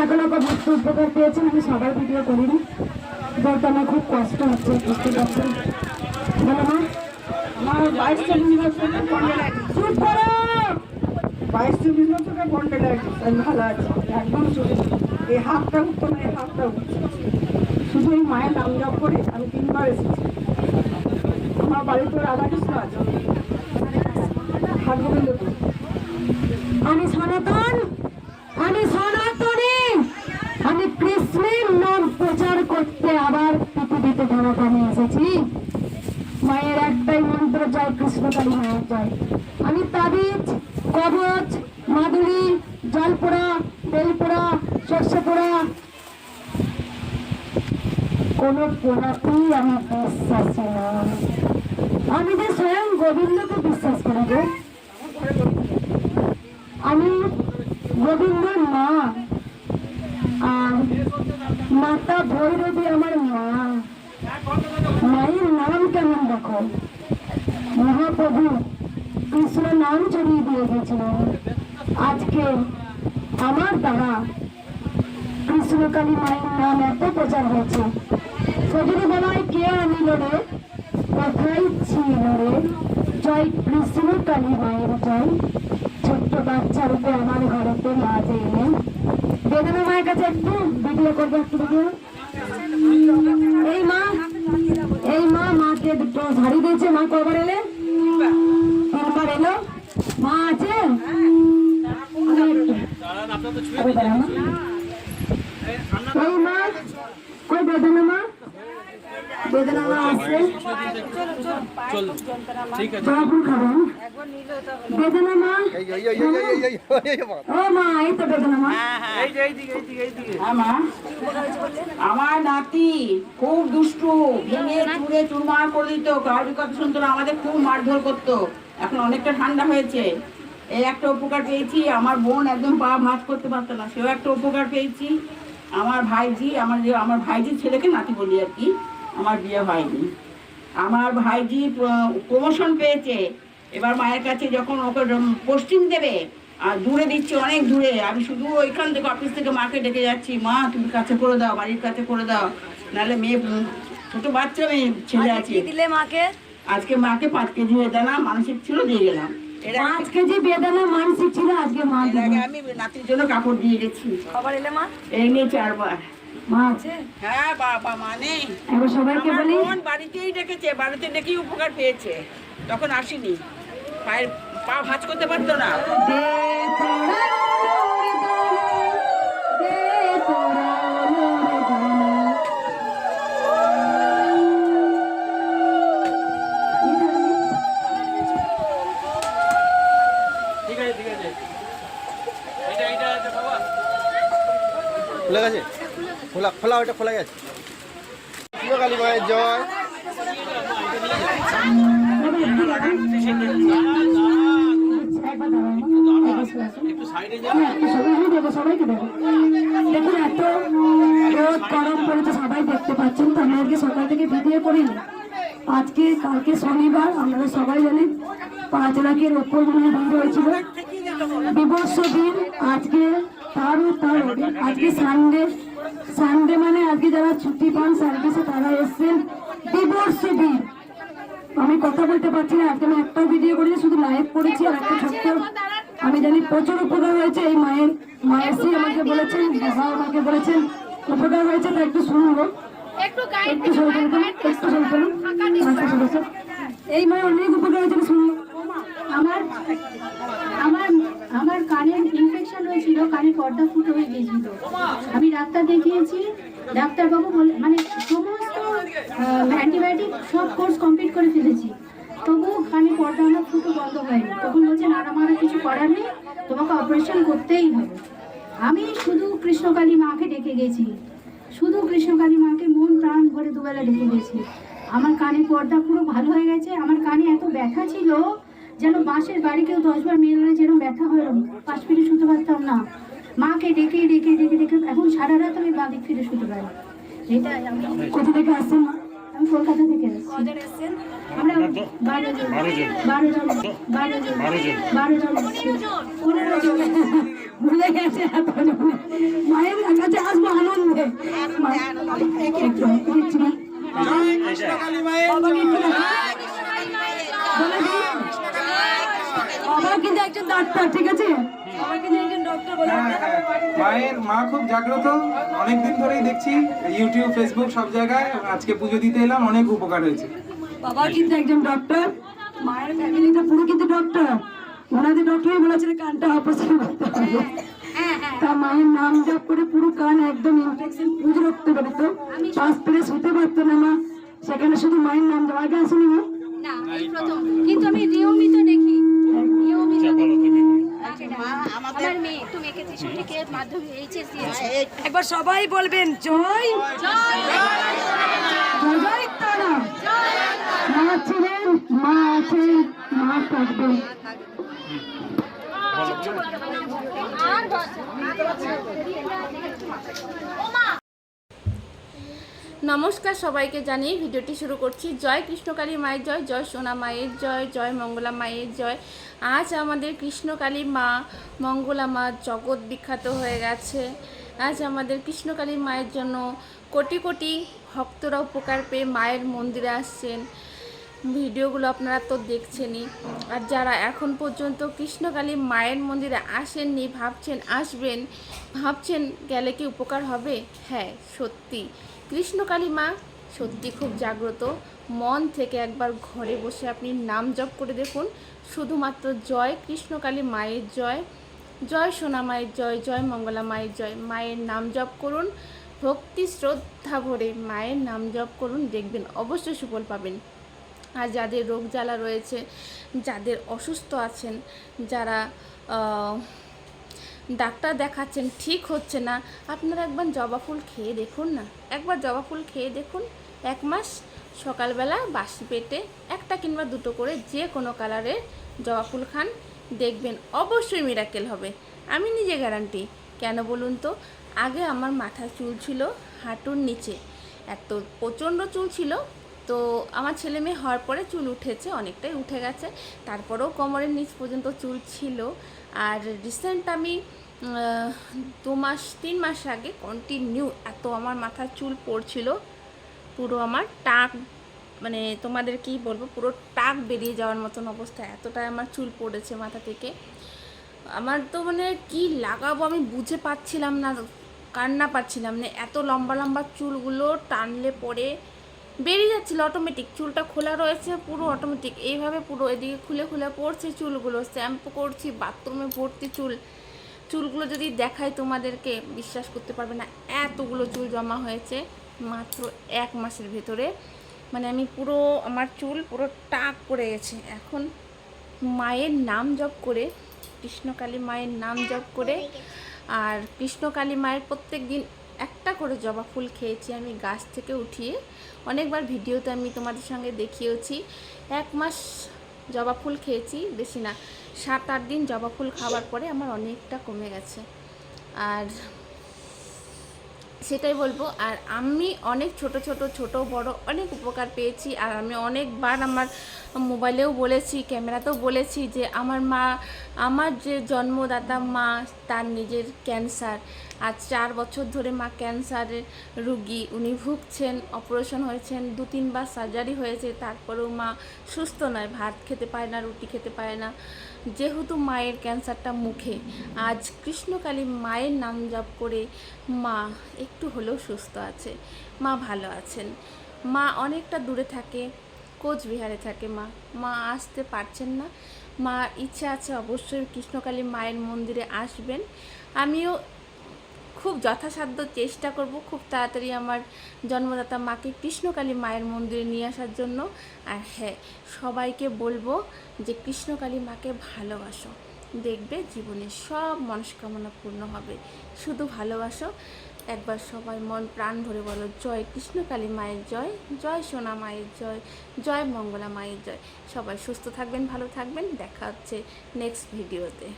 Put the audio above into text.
লাখ লাখ ভক্ত উপকার পেয়েছেন, আমি সবার ভিডিও করিনি। বলতে আমার খুব কষ্ট হচ্ছে, বুঝতে পারছেন। বলো মা। আমার বাইশ চুপ করো! বাইশ চব্বিশ বছরের কন্টেলাইটিস আমি ভালো আছি, একদম সুস্থ এই হাতটা উঠতো না এই হাতটা উঠছে শুধু এই মায়ের নাম জপ করে আমি তিনবার এসেছি। আমার বাড়িতে রাধাকৃষ্ণ আছে। হাট গোবিন্দপুর আমি সনাতন, আমি সনাতনী। কৃষ্ণের নাম প্রচার করতে আবার পৃথিবীতে ধরাধামে এসেছি। মায়ের একটাই মন্ত্র, জয় কৃষ্ণকালী মায়ের জয়। আমি তাবিজ, কবচ মাদুরি জলপোড়া, তেলপোড়া সর্ষে পোড়া কোনো পোড়াতেই আমি বিশ্বাসী নয় আমি যে স্বয়ং গোবিন্দকে বিশ্বাস করি আমি গোবিন্দর মা। মাতা ভৈরবী আমার মা, মায়ের নাম কেমন দেখো? মহাপ্রভু কৃষ্ণ নাম ছড়িয়ে দিয়ে গেছিল আজকে আমার দ্বারা কৃষ্ণকালী মায়ের নাম এত প্রচার হয়েছে। সেদিনে বলা হয় কে আনিল রে? কোথায় ছিল রে। জয় কৃষ্ণ কালী মায়ের জয়। ছোট্ট বাচ্চার উপর আমার ঘরেতে মা যে এলেন বেদনা মায়ের কাছে একটু ভিডিও করব, একটু ভিডিও এই মা এই মা মাকে দুটো ঝাড়ি দিয়েছে মা কবার এলে? তিনবার এলো। মা আছে। এই মা কই বেদনা মা? বেদনা মা আছে বাবুর খাবেন বেদনা মা ও মা এই তো বেদনা মা আমার আমার নাতি খুব দুষ্টু ভেঙে চুড়ে চুরমার করে দিত কারোর কথা শুনতো না আমাদের খুব মারধর করতো এখন অনেকটা ঠান্ডা হয়েছে এই একটা উপকার পেয়েছি আমার বোন একদম পা ভাঁজ করতে পারতো না সেও একটা উপকার পেয়েছি আমার ভাইজি আমার যে আমার ভাইজির ছেলেকে নাতি বলি আর কি আমার বিয়ে হয়নি। আমার ভাইজি প্রমোশন পেয়েছে। এবার মায়ের কাছে যখন ওকে পোস্টিং দেবে আর দূরে দিচ্ছে অনেক দূরে আমি শুধু ওইখান থেকে অফিস থেকে মাকে ডেকে যাচ্ছি মা তুমি কাছে করে দাও বাড়ির কাছে করে দাও। নাহলে মেয়ে ছোট বাচ্চা মেয়ে ছেলে আছে। দিলে মাকে? আজকে মাকে পাঁচ কেজি বেদানা মানসিক ছিল দিয়ে গেলাম। পাঁচ কেজি বেদনা মানসিক ছিল আজকে মা। আমি নাতির জন্য কাপড় দিয়ে গেছি। খবর এলে মা? এই নিয়ে চারবার। মা আছে? হ্যাঁ বাবা মানে। এবার সবাইকে বলি। বাড়িতেই ডেকেছে বাড়িতে ডেকেই উপকার পেয়েছে। তখন আসিনি। পায়ের পা ভাঁজ করতে পারতো না। খোলা খোলা ওটা খোলা গেছে কালী মায়ের জয়। দেখুন এত রোদ গরম পড়েছে সবাই দেখতে পাচ্ছেন তো আমি আজকে সকাল থেকে ভিডিও করিনি আজকে কালকে শনিবার আপনারা সবাই জানেন পাঁচ লাখের ওপর মনে ভিড় হয়েছিল বিবর্ষ দিন আজকে তারও তার আজকে সানডে সানডে মানে আজকে যারা ছুটি পান সার্ভিসে তারা এসছেন। দিবর্ষ দিন। আমি কথা বলতে পারছি না আজকে আমি একটাও ভিডিও করেছি শুধু লাইভ করেছি আর একটা ছোট্ট। আমি জানি প্রচুর উপকার হয়েছে এই মায়ের মায়ের শ্রী আমাকে বলেছেন বাবা আমাকে বলেছেন উপকার হয়েছে তা একটু শুনব। একটু আচ্ছা, এই মায়ের অনেক উপকার হয়েছে শুনব। আমার আমার আমার কানের হয়েছিল, কানে পর্দা ফুটো হয়ে গিয়েছিল আমি ডাক্তার দেখিয়েছি, ডাক্তারবাবু বলে মানে সমস্ত অ্যান্টিবায়োটিক সব কোর্স কমপ্লিট করে ফেলেছি। তবুও কানে পর্দা আমার ফুটো বন্ধ হয়নি। তখন বলছে, না আমার আর কিছু করার নেই, তোমাকে অপারেশন করতেই হবে। আমি শুধু কৃষ্ণকালী মাকে ডেকে গেছি। শুধু কৃষ্ণকালী মাকে মন প্রাণ ভরে দুবেলা ডেকে গেছি। আমার কানে পর্দা পুরো ভালো হয়ে গেছে, আমার কানে এত ব্যথা ছিল যেন বাঁশের বাড়ি কেউ দশবার মেরে যেরকম ব্যথা হয় পাশ ফিরে শুতে পারতাম না। মাকে ডেকে ডেকে ডেকে ডেকে এখন সারা রাত আমি বাঁ দিক ফিরে শুতে পারি। এটাই আমি কোথা থেকে আসছেন মা? আমি কলকাতা থেকে আসছি। আমরা বারো জন। বারো জন। বারো জন। বারো জন। পনেরো জন। ভুলে গেছে মায়ের কাছে আসব আনন্দে। একটু, একটু, বাবাকে একটু দেখা। বলে দিই। বাবা কিন্তু একজন ডাক্তার ঠিক আছে? বাবা কিন্তু একজন ডক্টর বলে মায়ের মা খুব জাগ্রত। অনেকদিন ধরেই দেখছি ইউটিউব ফেসবুক সব জায়গায় আজকে পুজো দিতে এলাম অনেক উপকার হয়েছে। বাবা কিন্তু একজন ডক্টর মায়ের ফ্যামিলিটা পুরো কিন্তু ডক্টর ওনাদের ডক্টরই বলেছিল কানটা অপারেশন করতে হবে। তা মায়ের নাম জপ করে পুরো কান একদম ইনফেকশন পুজো রাখতে পারতো পাঁচ পেরে শুতে পারতো না মা। সেখানে শুধু মায়ের নাম দেওয়া আগে আসেনি না কিন্তু আমি নিয়মিত দেখি। আমার মেয়ে তুমি একে ত্রিশুটিকে মাধ্যমে এইচএস দিয়েছে। একবার সবাই বলবেন জয় জয় জয় তারা মা ছিলেন মা আছেন মা থাকবেন নমস্কার সবাইকে জানিয়ে ভিডিওটি শুরু করছি। জয় কৃষ্ণকালী মায়ের জয় জয় সোনা মায়ের জয় জয় মঙ্গলা মায়ের জয়। আজ আমাদের কৃষ্ণকালী মা, মঙ্গলা মা জগৎ বিখ্যাত হয়ে গেছে। আজ আমাদের কৃষ্ণকালী মায়ের জন্য কোটি কোটি ভক্তরা উপকার পেয়ে মায়ের মন্দিরে আসছেন। ভিডিওগুলো আপনারা তো দেখছেনই। আর যারা এখন পর্যন্ত কৃষ্ণকালী মায়ের মন্দিরে আসেননি, ভাবছেন, আসবেন, ভাবছেন গেলে কি উপকার হবে? হ্যাঁ সত্যি। কৃষ্ণকালী মা, সত্যি খুব জাগ্রত। মন থেকে একবার ঘরে বসে আপনি নাম জপ করে দেখুন। শুধুমাত্র জয় কৃষ্ণকালী মায়ের জয়। জয় সোনা মায়ের জয় জয় মঙ্গলা মায়ের জয়। মায়ের নাম জপ করুন, ভক্তি শ্রদ্ধা ভরে মায়ের নাম জপ করুন, দেখবেন অবশ্যই সুফল পাবেন। আর যাদের রোগ জ্বালা রয়েছে, যাদের অসুস্থ আছেন, যারা ডাক্তার দেখাচ্ছেন, ঠিক হচ্ছে না। আপনারা একবার জবা ফুল খেয়ে দেখুন না। একবার জবা ফুল খেয়ে দেখুন। এক মাস সকালবেলা বাসি পেটে একটা কিংবা দুটো করে যে কোনো কালারের জবা ফুল খান, দেখবেন অবশ্যই মিরাকেল হবে। আমি নিজে গ্যারান্টি কেন বলুন তো? আগে আমার মাথায় চুল ছিল হাঁটুর নিচে। এত প্রচণ্ড চুল ছিল তো আমার ছেলে মেয়ে হওয়ার পরে চুল উঠেছে, অনেকটাই উঠে গেছে। তারপরেও কোমরের নিচ পর্যন্ত চুল ছিল। আর রিসেন্ট আমি দু মাস, তিন মাস আগে কন্টিনিউ এত আমার মাথার চুল পড়ছিল। পুরো আমার টাক মানে তোমাদের কি বলব, পুরো টাক বেরিয়ে যাওয়ার মতন অবস্থা। এতটাই আমার চুল পড়েছে মাথা থেকে। আমার তো মানে কি লাগাবো আমি বুঝে পাচ্ছিলাম না, কান্না পাচ্ছিলাম। না এত লম্বা লম্বা চুলগুলো টানলে পরে বেরিয়ে যাচ্ছিল অটোমেটিক চুলটা খোলা রয়েছে পুরো অটোমেটিক এইভাবে পুরো এদিকে খুলে খুলে পড়ছে চুলগুলো। শ্যাম্পু করছি বাথরুমে ভর্তি চুল। চুলগুলো যদি দেখাই তোমাদেরকে, বিশ্বাস করতে পারবে না, এতগুলো চুল জমা হয়েছে মাত্র এক মাসের ভেতরে। মানে আমি পুরো আমার চুল পুরো টাক পড়ে গেছে। এখন মায়ের নাম জপ করে, কৃষ্ণকালী মায়ের নাম জপ করে, আর কৃষ্ণকালী মায়ের প্রত্যেক দিন একটা করে জবা ফুল খেয়েছি আমি গাছ থেকে উঠিয়ে। অনেকবার ভিডিওতে আমি তোমাদের সঙ্গে দেখিয়েছি এক মাস জবা ফুল খেয়েছি, বেশি না, সাত আট দিন জবা ফুল খাওয়ার পরে আমার অনেকটা কমে গেছে। আর সেটাই বলব, আর আমি অনেক ছোট ছোট ছোট, বড় অনেক উপকার পেয়েছি, আর আমি অনেকবার আমার মোবাইলেও বলেছি, ক্যামেরাতেও বলেছি যে আমার মা, আমার যে জন্মদাতা মা, তার নিজের ক্যান্সার আজ চার বছর ধরে মা ক্যান্সারের রুগী। উনি ভুগছেন, অপারেশন হয়েছেন, দু তিনবার সার্জারি হয়েছে, তারপরেও মা সুস্থ নয়, ভাত খেতে পায় না, রুটি খেতে পায় না। যেহেতু মায়ের ক্যান্সারটা মুখে, আজ কৃষ্ণকালী মায়ের নাম জপ করে মা একটু হলেও সুস্থ আছে, মা ভালো আছেন। মা অনেকটা দূরে থাকে, কোচবিহারে থাকে মা। মা আসতে পারছেন না মা ইচ্ছে আছে অবশ্যই কৃষ্ণকালী মায়ের মন্দিরে আসবেন। আমিও খুব যথাসাধ্য চেষ্টা করব খুব তাড়াতাড়ি আমার জন্মদাতা মাকে কৃষ্ণকালী মায়ের মন্দিরে নিয়ে আসার জন্য। আর হ্যাঁ সবাইকে বলব যে কৃষ্ণকালী মাকে ভালোবাসো। দেখবে জীবনের সব মনস্কামনা পূর্ণ হবে। শুধু ভালোবাসো। একবার সবাই মন প্রাণ ভরে বলো, জয় কৃষ্ণকালী মায়ের জয় জয় সোনা মায়ের জয় জয় মঙ্গলা মায়ের জয়। সবাই সুস্থ থাকবেন, ভালো থাকবেন। দেখা হচ্ছে নেক্সট ভিডিওতে